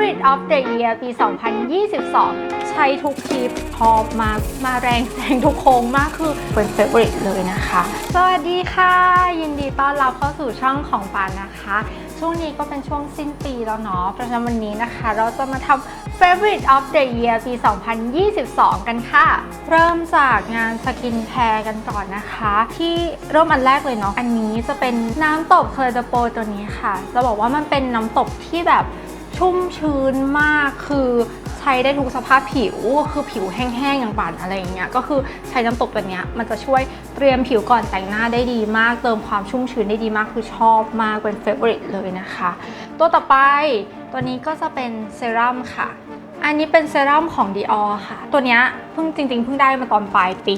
Favorite of the Year ปี 2022 ใช้ทุกคลิปชอบมากมาแรงแซงทุกโค้งมากคือเป็น Favorite เลยนะคะ สวัสดีค่ะ ยินดีต้อนรับเข้าสู่ช่องของปานนะคะ ช่วงนี้ก็เป็นช่วงสิ้นปีแล้วเนาะเพราะฉะนั้นวันนี้นะคะ เราจะมาทำ Favorite of the Year ปี 2022 กันค่ะ เริ่มจากงานสกินแคร์กันก่อนนะคะ ที่เริ่มอันแรกเลยเนาะอันนี้จะเป็นน้ำตบเคลเดโปตัวนี้ค่ะ จะบอกว่ามันเป็นน้ำตบที่แบบ ชุ่มชื้นมากคือใช้ได้ทุกสภาพผิวคือผิวแห้งๆอย่างป่านอะไรอย่างเงี้ยก็คือใช้น้ำตบตัวเนี้ยมันจะช่วยเตรียมผิวก่อนแต่งหน้าได้ดีมาก เติมความชุ่มชื้นได้ดีมากคือชอบมากเป็นเฟเวอริตเลยนะคะ ตัวต่อไปตัวนี้ก็จะเป็นเซรั่มค่ะ อันนี้เป็นเซรั่มของ Dior ค่ะ ตัวเนี้ยเพิ่งจริงๆเพิ่งได้มาตอนปลายปี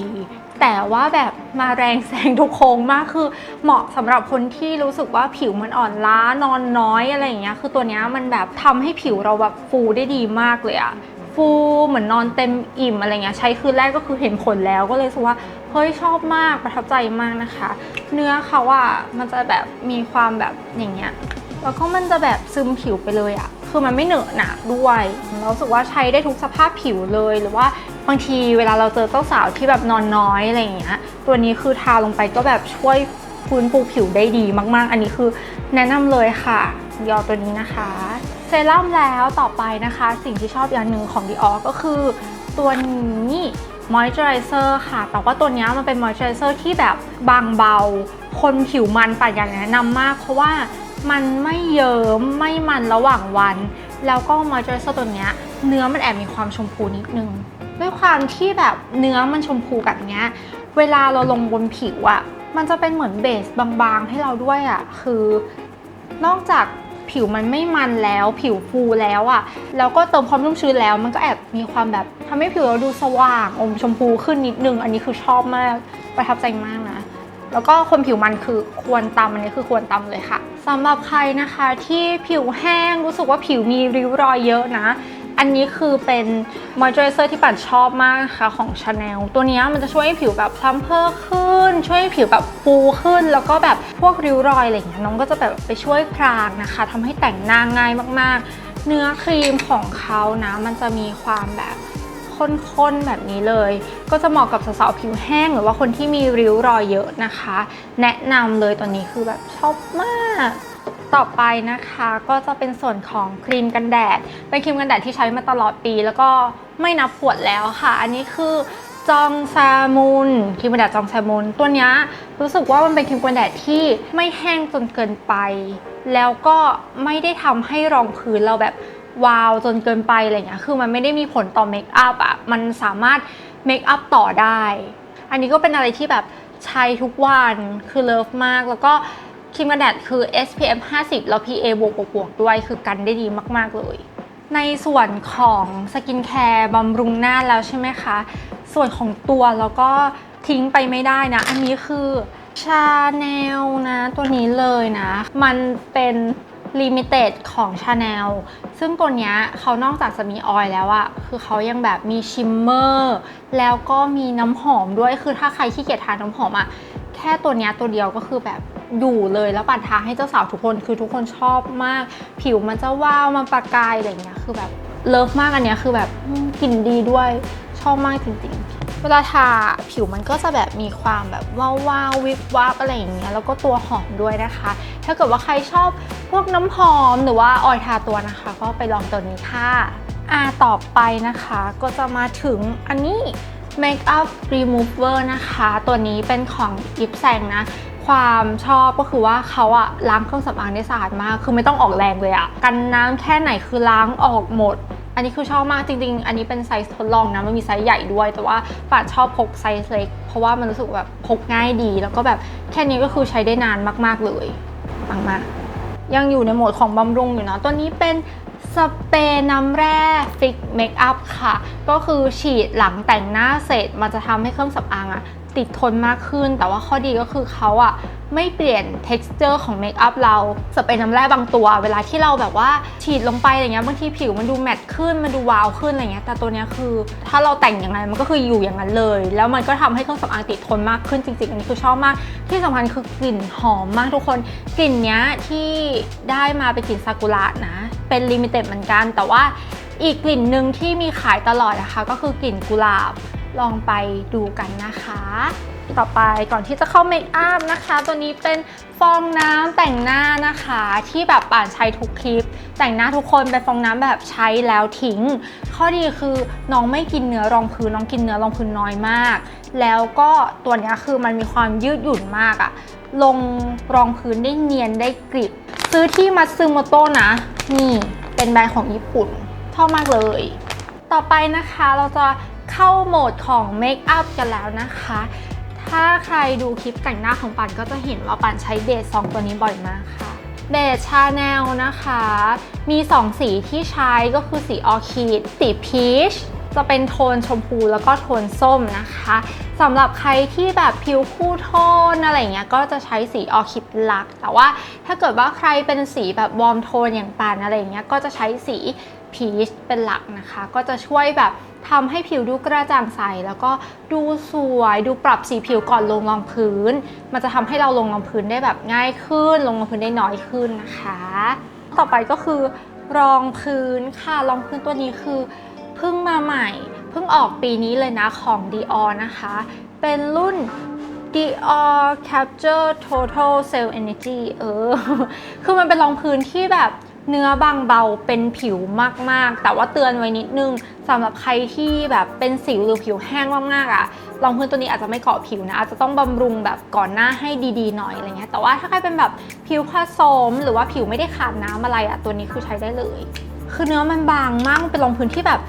แต่ว่าแบบมาแรงแซงทุกโค้งมากคือเหมาะสำหรับคนที่รู้สึกว่าผิวมันอ่อนล้านอนน้อยอะไรอย่างเงี้ยคือตัวเนี้ยมันแบบทำให้ผิวเราแบบฟูได้ดีมากเลยอะฟูเหมือนนอนเต็มอิ่มอะไรเงี้ยใช้คืนแรกก็คือเห็นผลแล้วก็เลยรู้สึกว่าเฮ้ยชอบมากประทับใจมากนะคะ เนื้อเขาอะมันจะแบบมีความแบบอย่างเงี้ยแล้วก็มันจะแบบซึมผิวไปเลยอะคือมันไม่เหนอะหนะด้วยเรารู้สึกว่าใช้ได้ทุกสภาพผิวเลยหรือว่า บางทีเวลาเราเจอเจ้าสาวที่แบบนอนน้อยอะไรอย่างเงี้ยตัวนี้คือทาลงไปก็แบบช่วยฟื้นฟูผิวได้ดีมาก ๆ อันนี้คือแนะนำเลยค่ะยอตัวนี้นะคะ เซรั่มแล้วต่อไปนะคะ สิ่งที่ชอบอย่างหนึ่งของ Dior ก็คือ ตัวนี้มอยเจอไรเซอร์ค่ะ แต่ว่าตัวนี้มันเป็นมอยเจอไรเซอร์ที่แบบบางเบา คนผิวมันปัดอย่ากแนะนำมาก เพราะว่ามันไม่เยิ้มไม่มันระหว่างวัน แล้วก็มอยเจอไรเซอร์ตัวนี้เนื้อมันแอบมีความชมพูนิดนึง ด้วยความที่แบบเนื้อมันชมพูแบบเนี้ย เวลาเราลงบนผิวอะมันจะเป็นเหมือนเบสบางๆ ให้เราด้วยอะคือนอกจากผิวมันไม่มันแล้วผิวฟูแล้วอะ่ะแล้วก็เติมความนุ่มชื้นแล้ว มันก็แอบมีความแบบทำให้ผิวเราดูสว่างอมชมพูขึ้นนิดนึง อันนี้คือชอบมากประทับใจมากนะ แล้วก็คนผิวมันคือควรตำอันนี้คือควรตำเลยค่ะสำหรับใครนะคะที่ผิวแห้งรู้สึกว่าผิวมีริ้วรอยเยอะนะ อันนี้คือเป็นมอยเจอไรเซอร์ที่ปัดชอบมากนะคะของ Chanel ตัวนี้มันจะช่วยให้ผิวแบบพลัมเพิ่มขึ้น ช่วยให้ผิวแบบฟูขึ้น แล้วก็แบบพวกริ้วรอยอะไรอย่างเงี้ยน้องก็จะแบบไปช่วยพรางนะคะทำให้แต่งหน้าง่ายมากๆ เนื้อครีมของเขานะมันจะมีความแบบข้นๆแบบนี้เลย ก็จะเหมาะกับสาวๆผิวแห้ง หรือว่าคนที่มีริ้วรอยเยอะนะคะ แนะนำเลยตัวนี้คือแบบชอบมาก ต่อไปนะคะก็จะเป็นส่วนของครีมกันแดด เป็นครีมกันแดดที่ใช้มาตลอดปี แล้วก็ไม่นับขวดแล้วค่ะ อันนี้คือจองซามูนครีมกันแดดจองซามูนตัวนี้รู้สึกว่ามันเป็นครีมกันแดดที่ไม่แห้งจนเกินไป แล้วก็ไม่ได้ทำให้รองพื้นเราแบบวาวจนเกินไปอะไรเงี้ยคือมันไม่ได้มีผลต่อเมคอัพอะมันสามารถเมคอัพต่อได้ อันนี้ก็เป็นอะไรที่แบบใช้ทุกวันคือเลิฟมากแล้วก็ ครีมกันแดดคือ SPF 50 แล้ว PA บวกบวกบวกด้วยคือกันได้ดีมาก ๆ เลย ในส่วนของสกินแคร์บำรุงหน้าแล้วใช่ไหมคะ ส่วนของตัวแล้วก็ทิ้งไปไม่ได้นะ อันนี้คือชาแนลนะตัวนี้เลยนะ มันเป็นลิมิเต็ดของ Chanel ซึ่งตัวเนี้ยเขานอกจากจะมีออยล์แล้วอะคือเขายังแบบมีชิมเมอร์ แล้วก็มีน้ำหอมด้วยคือถ้าใครขี้เกียจทานน้ำหอมอะ ค่ตัวเนี้ยตัวเดียวก็คือแบบอยู่เลยแล้วปัดทาให้เจ้าสาวทุกคนคือทุกคนชอบมาก ผิวมันจะว้าวมันประกายอะไรเงี้ยคือแบบเลิฟมากอันเนี้ยคือแบบกลิ่นดีด้วยชอบมากจริงๆเวลาทาผิวมันก็จะแบบมีความแบบว้าวว้าววิบวับอะไรอย่างเงี้ยแล้วก็ตัวหอมด้วยนะคะ ถ้าเกิดว่าใครชอบพวกน้ำหอมหรือว่าออยทาตัวนะคะ ก็ไปลองตัวนี้ค่ะอ่าต่อไปนะคะก็จะมาถึงอันนี้ Makeup Remover นะคะ ตัวนี้เป็นของยิปแซงนะ ความชอบก็คือว่าเขาอะล้างเครื่องสำอางได้สะอาดมาก คือไม่ต้องออกแรงเลยอะกันน้ำแค่ไหนคือล้างออกหมด อันนี้คือชอบมากจริง ๆ อันนี้เป็นไซส์ทดลองนะมันมีไซส์ใหญ่ด้วย แต่ว่าป่าชอบพกไซส์เล็ก เพราะว่ามันรู้สึกแบบพกง่ายดี แล้วก็แบบแค่นี้ก็คือใช้ได้นานมากๆเลยปังมากยังอยู่ในโหมดของบำรุงอยู่นะตัวนี้เป็น สเปรย์น้ำแร่ฟิกเมคอัพค่ะ ก็คือฉีดหลังแต่งหน้าเสร็จมันจะทำให้เครื่องสำอางอะติดทนมากขึ้น แต่ว่าข้อดีก็คือเขาอะไม่เปลี่ยน texture ของเมคอัพเราสเปรย์น้ำแร่บางตัว เวลาที่เราแบบว่าฉีดลงไปอะไรเงี้ยบางทีผิวมันดูแมตต์ขึ้น มันดูวาวขึ้นอะไรเงี้ยแต่ตัวเนี้ยคือ ถ้าเราแต่งอย่างไรมันก็คืออยู่อย่างนั้นเลย แล้วมันก็ทำให้เครื่องสำอางติดทนมากขึ้นจริงๆ อันนี้คือชอบมาก ที่สำคัญคือกลิ่นหอมมากทุกคน กลิ่นเนี้ยที่ได้มาเป็นกลิ่นซากุระนะ เป็นลิมิเต็ดเหมือนกัน แต่ว่าอีกกลิ่นหนึ่งที่มีขายตลอดนะคะ ก็คือกลิ่นกุหลาบลองไปดูกันนะคะ ต่อไปก่อนที่จะเข้าเมคอัพนะคะ ตัวนี้เป็นฟองน้ำแต่งหน้านะคะ ที่แบบป่านใช้ทุกคลิป แต่งหน้าทุกคนเป็นฟองน้ำแบบใช้แล้วทิ้ง ข้อดีคือน้องไม่กินเนื้อรองพื้นน้องกินเนื้อรองพื้นน้อยมาก แล้วก็ตัวนี้คือมันมีความยืดหยุ่นมากอะลงรองพื้นได้เนียนได้กริบ ซื้อที่มัตซึโมโตะนะ นี่เป็นแบรนด์ของญี่ปุ่นชอบมากเลย ต่อไปนะคะเราจะเข้าโหมดของเมคอัพกันแล้วนะคะ ถ้าใครดูคลิปแต่งหน้าของปันก็จะเห็นว่าปันใช้เบสซองตัวนี้บ่อยมากค่ะเบสชาแนลนะคะ มี 2 สีที่ใช้ก็คือสีออคิดสีพีชจะเป็นโทนชมพูแล้วก็โทนส้มนะคะสำหรับใครที่แบบผิวคู่โทนอะไรเงี้ยก็จะใช้สีออคิดหลัก แต่ว่าถ้าเกิดว่าใครเป็นสีแบบวอร์มโทนอย่างปานอะไรเงี้ยก็จะใช้สีพีชเป็นหลักนะคะ ก็จะช่วยแบบ ทำให้ผิวดูกระจ่างใส แล้วก็ดูสวยดูปรับสีผิวก่อนลงรองพื้น มันจะทำให้เราลงรองพื้นได้แบบง่ายขึ้น ลงรองพื้นได้น้อยขึ้นนะคะ ต่อไปก็คือรองพื้นค่ะรองพื้นตัวนี้คือเพิ่งมาใหม่ เพิ่งออกปีนี้เลยนะของ Dior นะคะ เป็นรุ่น Dior Capture Total Cell Energy เออ คือมันเป็นรองพื้นที่แบบ เนื้อบางเบาเป็นผิวมากๆ แต่ว่าเตือนไว้นิดนึงสำหรับใครที่แบบเป็นสิวหรือผิวแห้งมากๆอะ่ะรองพื้นตัวนี้อาจจะไม่เกาะผิวนะอาจจะต้องบำรุงแบบก่อนหน้าให้ดีๆหน่อยอะไรเงี้ยแต่ว่าถ้าใครเป็นแบบผิวผสม หรือว่าผิวไม่ได้ขาดน้ำอะไรอะ่ะตัวนี้คือใช้ได้เลย คือเนื้อมันบางมากเป็นรองพื้นที่แบบ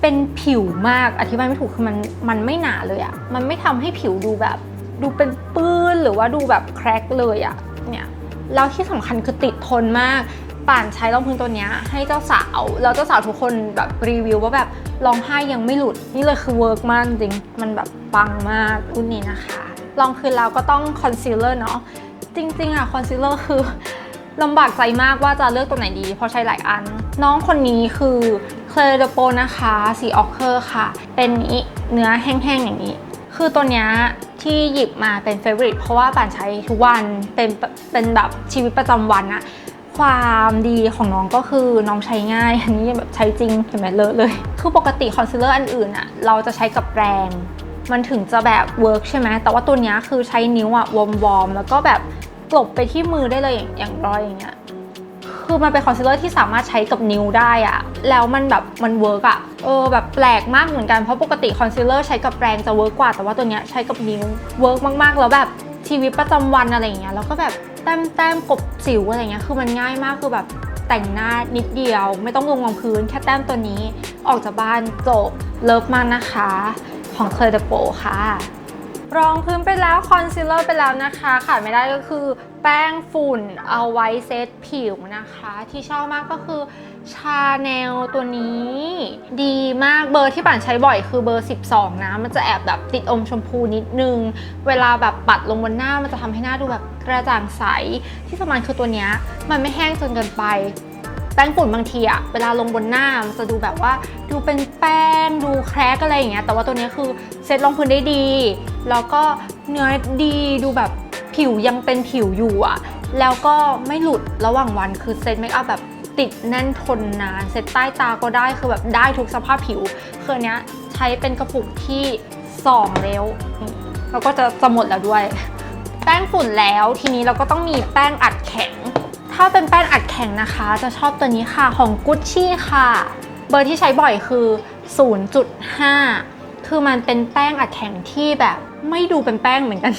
เป็นผิวมากอธิบายไม่ถูกคือมันมันไม่หนาเลยอะ่ะมันไม่ทำให้ผิวดูแบบ ดูเป็นปื้นหรือว่าดูแบบแครกเลยอะ่ะเนี่ยแล้วที่สำคัญคือติดทนมาก ป่านใช้รองพื้นตัวนี้ให้เจ้าสาวแล้วเจ้าสาวทุกคนแบบรีวิวว่าแบบร้องไห้ยังไม่หลุดนี่เลยคือเวิร์กมากจริงมันแบบปังมากรุ่นนี้นะคะรองพื้นแล้วก็ต้องคอนซีลเลอร์เนาะจริงๆอะคอนซีลเลอร์คือลำบากใจมากว่าจะเลือกตัวไหนดี เพราะใช้หลายอัน น้องคนนี้คือเคลเดโปนะคะ สีออกเคอร์ค่ะ เป็นนี้เนื้อแห้งๆอย่างนี้ คือตัวนี้ที่หยิบมาเป็นเฟ v o r i t e เพราะว่าป่านใช้ทุกวันเป็นเป็นแบบชีวิตประจำวันอะ ความดีของน้องก็คือน้องใช้ง่าย อันนี้แบบใช้จริงเห็นไหมเลอะเลย คือปกติคอนซีลเลอร์อันอื่นอะเราจะใช้กับแปรงมันถึงจะแบบเวิร์กใช่ไหมแต่ว่าตัวนี้คือใช้นิ้วอะวอร์มๆแล้วก็แบบกลบไปที่มือได้เลยอย่างอย่างรอยอย่างเงี้ยคือมันเป็นคอนซีลเลอร์ที่สามารถใช้กับนิ้วได้อะแล้วมันแบบมันเวิร์กอะเออแบบแปลกมากเหมือนกันเพราะปกติคอนซีลเลอร์ใช้กับแปรงจะเวิร์กกว่าแต่ว่าตัวเนี้ยใช้กับนิ้วเวิร์กมากๆแล้วแบบ ชีวิตประจำวันอะไรอย่างเงี้ยแล้วก็แบบแต้มแต้มกบสิวอะไรเงี้ยคือมันง่ายมากคือแบบแต่งหน้านิดเดียว ไม่ต้องลงรองพื้นแค่แต้มตัวนี้ออกจากบ้านจบเลิฟมากนะคะ ของเคอร์เดโปค่ะ รองพื้นไปแล้วคอนซีลเลอร์ไปแล้วนะคะขาดไม่ได้ก็คือแป้งฝุ่นเอาไว้เซตผิวนะคะ ที่ชอบมากก็คือ ชาแนลตัวนี้ ดีมากเบอร์ที่ป่านใช้บ่อยคือเบอร์ 12 นะ มันจะแอบแบบติดอมชมพูนิดนึง เวลาแบบปัดลงบนหน้ามันจะทำให้หน้าดูแบบกระจ่างใส ที่สำคัญคือตัวนี้มันไม่แห้งจนเกินไปแป้งฝุ่นบางทีอะเวลาลงบนหน้ามันจะดูแบบว่าดูเป็นแป้งดูแครกอะไรอย่างเงี้ยแต่ว่าตัวนี้คือเซ็ตรองพื้นได้ดี แล้วก็เนื้อดีดูแบบผิวยังเป็นผิวอยู่อะแล้วก็ไม่หลุดระหว่างวันคือเซ็ตเมคอัพแบบ ติดแน่นทนนานเซ็ตใต้ตาก็ได้คือแบบได้ทุกสภาพผิวคืออนเนี้ยใช้เป็นกระปุกที่สองแล้วแล้วก็จะจะหมดแล้วด้วย แป้งฝุ่นแล้วทีนี้เราก็ต้องมีแป้งอัดแข็ง ถ้าเป็นแป้งอัดแข็งนะคะ จะชอบตัวนี้ค่ะของกุชชี่ค่ะ เบอร์ที่ใช้บ่อยคือ 0.5 คือมันเป็นแป้งอัดแข็งที่แบบไม่ดูเป็นแป้งเหมือนกัน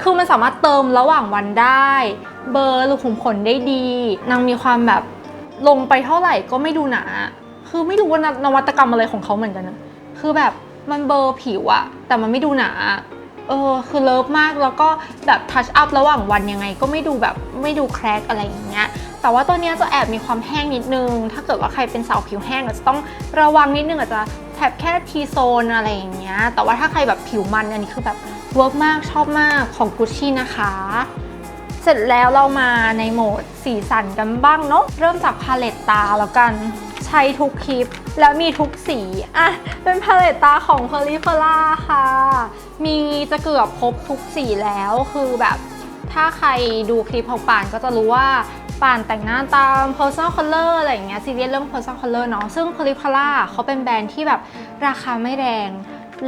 คือมันสามารถเติมระหว่างวันได้ เบอร์หรูขุมขนได้ดี นางมีความแบบ ลงไปเท่าไหร่ก็ไม่ดูหนา คือไม่รู้ว่านวัตกรรมอะไรของเขาเหมือนกันนะคือแบบมันเบลอร์ผิวอะแต่มันไม่ดูหนาเออคือเลิฟมากแล้วก็แบบทัชอัพระหว่างวันยังไงก็ไม่ดูแบบไม่ดูแครกอะไรอย่างเงี้ยแต่ว่าตัวเนี้ยจะแอบมีความแห้งนิดนึง ถ้าเกิดว่าใครเป็นสาวผิวแห้งอาจจะต้องระวังนิดนึงอาจจะแถบแค่ทีโซนอะไรอย่างเงี้ยแต่ว่าถ้าใครแบบผิวมันอันนี้คือแบบเวิร์กมากชอบมากของกุชชี่นะคะ เสร็จแล้วเรามาในโหมดสีสันกันบ้างเนาะเริ่มจากพาเลตตาแล้วกันใช้ทุกคลิปแล้วมีทุกสีอะเป็นพาเลตตาของ p e r i f e r a ค่ะ มีจะเกือบครบทุกสีแล้วคือแบบ ถ้าใครดูคลิปของป่านก็จะรู้ว่าป่านแต่งหน้าตาม personal color อะไรอย่างเงี้ยซีเรียสเรื่อง personal color เนาะซึ่ง p o l y p a l a เขาเป็นแบรนด์ที่แบบราคาไม่แรง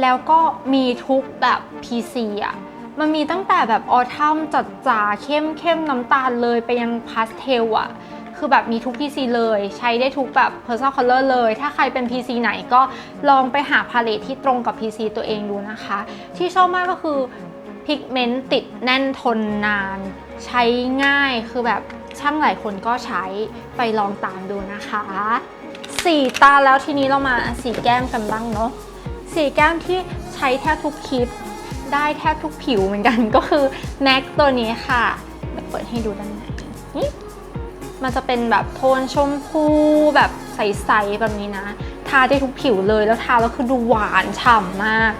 แล้วก็มีทุกแบบ PC อะ มันมีตั้งแต่แบบออทัมจัดจ๋าเข้มเข้มน้ำตาลเลยไปยังพาสเทลอะคือแบบมีทุก PC เลยใช้ได้ทุกแบบ personal color เลย ถ้าใครเป็น PC ไหนก็ลองไปหาพาเลตที่ตรงกับ PC ตัวเองดูนะคะ ที่ชอบมากก็คือพิกเมนต์ติดแน่นทนนาน ใช้ง่ายคือแบบช่างหลายคนก็ใช้ไปลองตามดูนะคะ สีตาแล้วทีนี้เรามาสีแก้มกันบ้างเนาะสีแก้มที่ใช้แทบทุกคลิป ได้แทบทุกผิวเหมือนกันก็คือ MAC ตัวนี้ค่ะเดี๋ยวเปิดให้ดูด้านในนี่มันจะเป็นแบบโทนชมพูแบบใสๆแบบนี้นะ ทาได้ทุกผิวเลยแล้วทาแล้วคือดูหวานฉ่ำมาก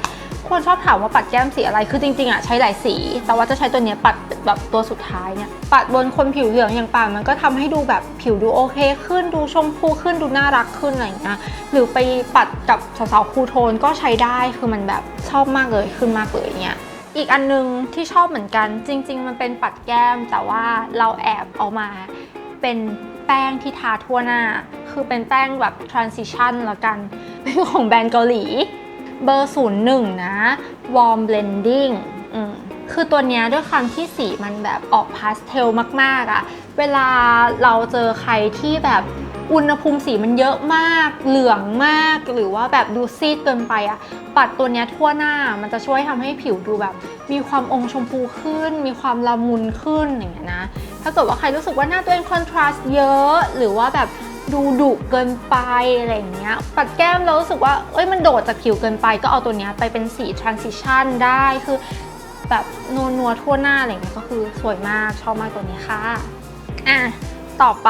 คนชอบถามว่าปัดแก้มสีอะไร คือจริงๆอะใช้หลายสี แต่ว่าจะใช้ตัวเนี้ยปัดแบบตัวสุดท้ายเนี่ย ปัดบนคนผิวเหลืองอย่างป่านมันก็ทำให้ดูแบบผิวดูโอเค ขึ้นดูชมพูขึ้นดูน่ารักขึ้นอะไรอย่างเงี้ย หรือไปปัดกับสาวๆคูโทนก็ใช้ได้ คือมันแบบชอบมากเลยขึ้นมากเลยเนี่ยอีกอันนึงที่ชอบเหมือนกันจริง ๆ มันเป็นปัดแก้ม แต่ว่าเราแอบเอามาเป็นแป้งที่ทาทั่วหน้า คือเป็นแป้งแบบ transition ละกัน เป็นของแบรนด์เกาหลี เบอร์ 01 นะ Warm Blending อืมคือตัวนี้ด้วยความที่สีมันแบบออกพาสเทลมากๆอะเวลาเราเจอใครที่แบบอุณหภูมิสีมันเยอะมาก เหลืองมาก หรือว่าแบบดูซีดเกินไปอะปัดตัวนี้ทั่วหน้ามันจะช่วยทำให้ผิวดูแบบ มีความอมชมพูขึ้น มีความละมุนขึ้นอย่างเงี้ยนะ ถ้าเกิดว่าใครรู้สึกว่าหน้าตัวเองคอนทราสต์เยอะ หรือว่าแบบ ดูดุเกินไปอะไรอย่างเงี้ย ปัดแก้มแล้วรู้สึกว่า เอ้ยมันโดดจากผิวเกินไป ก็เอาตัวเนี้ยไปเป็นสี transition ได้ คือแบบนัวนัวทั่วหน้าอะไรเงี้ยก็คือสวยมากชอบมากตัวนี้ค่ะ อะ ต่อไป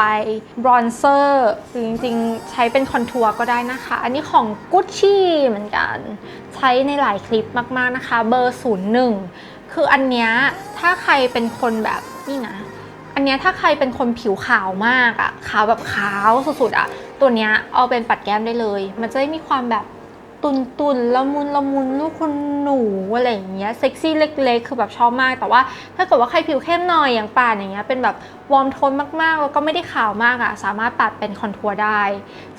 บรอนเซอร์หรือจริงๆ ใช้เป็นคอนทัวร์ก็ได้นะคะ อันนี้ของ Gucci เหมือนกัน ใช้ในหลายคลิปมากๆนะคะ เบอร์ 01 คืออันเนี้ยถ้าใครเป็นคนแบบนี่นะ อันเนี้ยถ้าใครเป็นคนผิวขาวมากอะขาวแบบขาวสุดๆอะตัวเนี้ยเอาเป็นปัดแก้มได้เลย มันจะได้มีความแบบตุนตุนๆละมุนละมุนลูกคุณหนูอะไรอย่างเงี้ยเซ็กซี่เล็ก ๆ คือแบบชอบมาก แต่ว่าถ้าเกิดว่าใครผิวเข้มหน่อยอย่างป่านอย่างเงี้ยเป็นแบบวอร์มโทนมากๆ แล้วก็ไม่ได้ขาวมากอะสามารถปัดเป็นคอนทัวร์ได้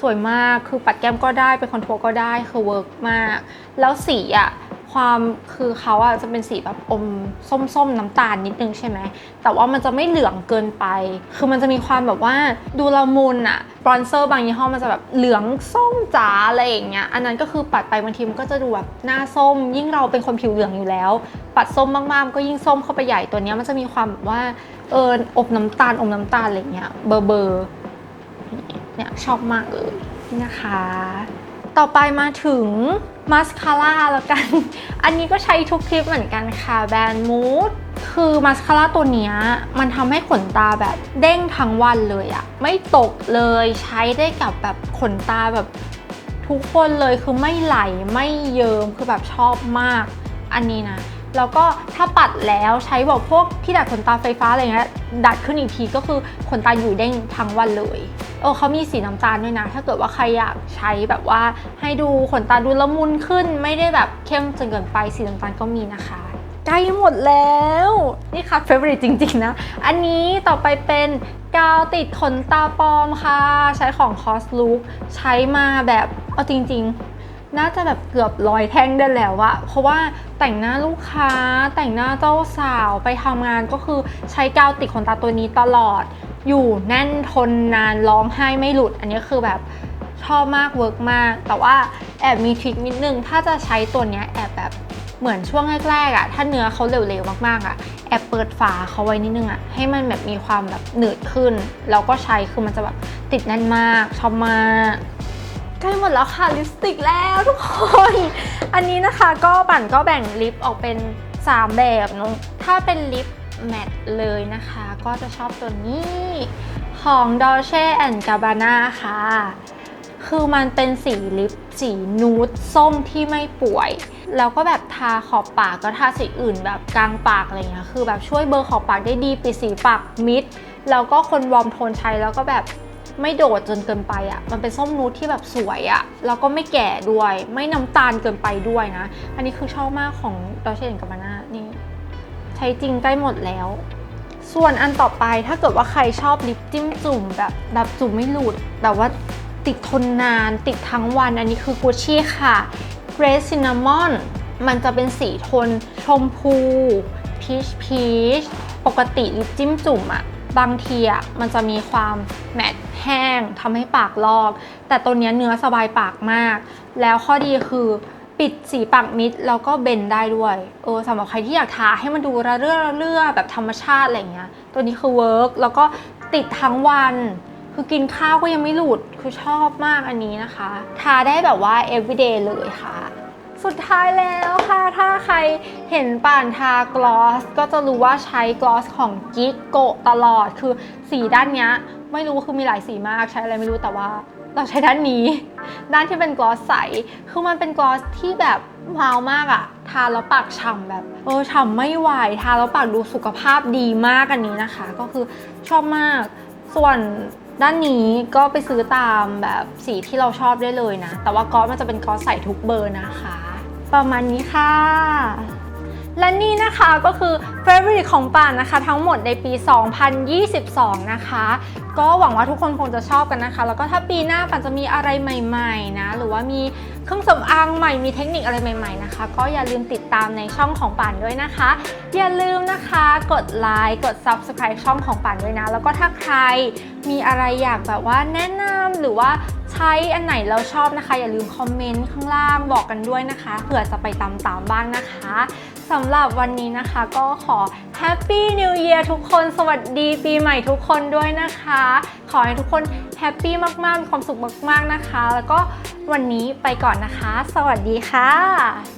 สวยมากคือปัดแก้มก็ได้เป็นคอนทัวร์ก็ได้คือเวิร์กมาก แล้วสีอะความคือเขาอะจะเป็นสีแบบอมส้มๆน้ำตาลนิดนึงใช่ไหมแต่ว่ามันจะไม่เหลืองเกินไป คือมันจะมีความแบบว่าดูละมุนอะบรอนเซอร์บางยี่ห้อมันจะแบบเหลืองส้มจ๋าอะไรอย่างเงี้ยอันนั้นก็คือปัดไปบางทีมันก็จะดูแบบหน้าส้ม ยิ่งเราเป็นคนผิวเหลืองอยู่แล้ว ปัดส้มมากๆก็ยิ่งส้มเข้าไปใหญ่ตัวนี้มันจะมีความแบบว่าเอออบน้ำตาลอมน้ำตาลอะไรเงี้ยเบอร์เบอร์ เนี่ยชอบมากเลยนะคะ ต่อไปมาถึงมาสคาร่าแล้วกัน อันนี้ก็ใช้ทุกคลิปเหมือนกันค่ะแบรนด์มูดคือมาสคาร่าตัวนี้มันทำให้ขนตาแบบเด้งทั้งวันเลยอะไม่ตกเลยใช้ได้กับแบบขนตาแบบทุกคนเลยคือไม่ไหลไม่เยิมคือแบบชอบมาก อันนี้นะ แล้วก็ถ้าปัดแล้วใช้แบบพวกที่ดัดขนตาไฟฟ้าอะไรเงี้ยดัดขึ้นอีกทีก็คือขนตาอยู่เด้งทั้งวันเลยเออเขามีสีน้ำตาลด้วยนะ ถ้าเกิดว่าใครอยากใช้แบบว่าให้ดูขนตาดูละมุนขึ้น ไม่ได้แบบเข้มจนเกินไปสีน้ำตาลก็มีนะคะใกล้หมดแล้ว นี่ค่ะเฟเวอร์จริง ๆ นะ อันนี้ต่อไปเป็นกาวติดขนตาปลอมค่ะ ใช้ของ Cos Look ใช้มาแบบ เอาจริง ๆ น่าจะแบบเกือบร้อยแท่งได้แล้วอะเพราะว่าแต่งหน้าลูกค้า แต่งหน้าเจ้าสาวไปทำงานก็คือใช้กาวติดขนตาตัวนี้ตลอด อยู่แน่นทนนานร้องไห้ไม่หลุด อันนี้คือแบบชอบมากเวิร์กมาก แต่ว่าแอบมีทริคนิดนึง ถ้าจะใช้ตัวเนี้ยแอบแบบเหมือนช่วงแรกๆอะถ้าเนื้อเขาเร็วๆมากๆอะแอบเปิดฝาเขาไว้นิดนึงอะให้มันแบบมีความแบบหนืดขึ้น แล้วก็ใช้คือมันจะแบบติดแน่นมาก ชอบมาก ใกล้หมดแล้วค่ะลิปสติกแล้วทุกคน อันนี้นะคะก็ปั่นก็แบ่งลิปออกเป็น 3 แบบเนอะถ้าเป็นลิปแมตต์เลยนะคะ ก็จะชอบตัวนี้ของ Dolce Gabbana ค่ะ คือมันเป็นสีลิปสีนูดส้มที่ไม่ป่วย แล้วก็แบบทาขอบปากก็ทาสีอื่นแบบกลางปากอะไรเงี้ยคือแบบช่วยเบลอร์ขอบปากได้ดีปิดสีปากมิด แล้วก็คนวอร์มโทนใช้แล้วก็แบบ ไม่โดดจนเกินไปอะ่ะ มันเป็นส้มนูดที่แบบสวยอะ่ะ แล้วก็ไม่แก่ด้วย ไม่น้ำตาลเกินไปด้วยนะ อันนี้คือชอบมากของดอเชนกับมาน่านี่ ใช้จริงใกล้หมดแล้ว ส่วนอันต่อไปถ้าเกิดว่าใครชอบลิปจิ้มจุ่มแบบแบบจุ่มไม่หลุด แต่ว่าติดทนนานติดทั้งวัน อันนี้คือกุชชี่ค่ะ Red Cinnamon มันจะเป็นสีโทนชมพูพีชพีชปกติลิปจิ้มจุ่มอะ บางทีอะมันจะมีความแมตต์แห้งทำให้ปากลอก แต่ตัวเนี้ยเนื้อสบายปากมาก แล้วข้อดีคือปิดสีปากมิดแล้วก็เบนได้ด้วยเออสำหรับใครที่อยากทาให้มันดูระเรื่อระเรื่อแบบธรรมชาติอะไรเงี้ยตัวนี้คือเวิร์กแล้วก็ติดทั้งวัน คือกินข้าวก็ยังไม่หลุดคือชอบมากอันนี้นะคะ ทาได้แบบว่า everyday เลยค่ะ สุดท้ายแล้วค่ะ ถ้าใครเห็นป่านทากลอส ก็จะรู้ว่าใช้กลอสของกิกโกตลอด คือสีด้านเนี้ยไม่รู้คือมีหลายสีมากใช้อะไรไม่รู้แต่ว่าเราใช้ด้านนี้ ด้านที่เป็นกลอสใส คือมันเป็นกลอสที่แบบว้าวมากอะทาแล้วปากฉ่ำแบบเออฉ่ำไม่ไหวทาแล้วปากดูสุขภาพดีมากอันนี้นะคะ ก็คือชอบมาก ส่วนด้านนี้ก็ไปซื้อตามแบบสีที่เราชอบได้เลยนะ แต่ว่ากลอสมันจะเป็นกลอสใสทุกเบอร์นะคะ ประมาณนี้ค่ะ และนี่นะคะก็คือ favorite ของป่านนะคะ ทั้งหมดในปี 2022 นะคะ ก็หวังว่าทุกคนคงจะชอบกันนะคะ แล้วก็ถ้าปีหน้าป่านจะมีอะไรใหม่ๆนะหรือว่ามีเครื่องสำอางใหม่มีเทคนิคอะไรใหม่ๆนะคะ ก็อย่าลืมติดตามในช่องของป่านด้วยนะคะ อย่าลืมนะคะกดไลค์กด subscribe ช่องของป่านด้วยนะ แล้วก็ถ้าใครมีอะไรอยากแบบว่าแนะนำหรือว่าใช้อันไหนเราชอบนะคะ อย่าลืมคอมเมนต์ข้างล่างบอกกันด้วยนะคะเผื่อจะไปตามๆบ้างนะคะสำหรับวันนี้นะคะก็ขอ Happy New Year ทุกคน สวัสดีปีใหม่ทุกคนด้วยนะคะ ขอให้ทุกคนแฮปปี้มากๆ มีความสุขมากๆนะคะ แล้วก็วันนี้ไปก่อนนะคะ สวัสดีค่ะ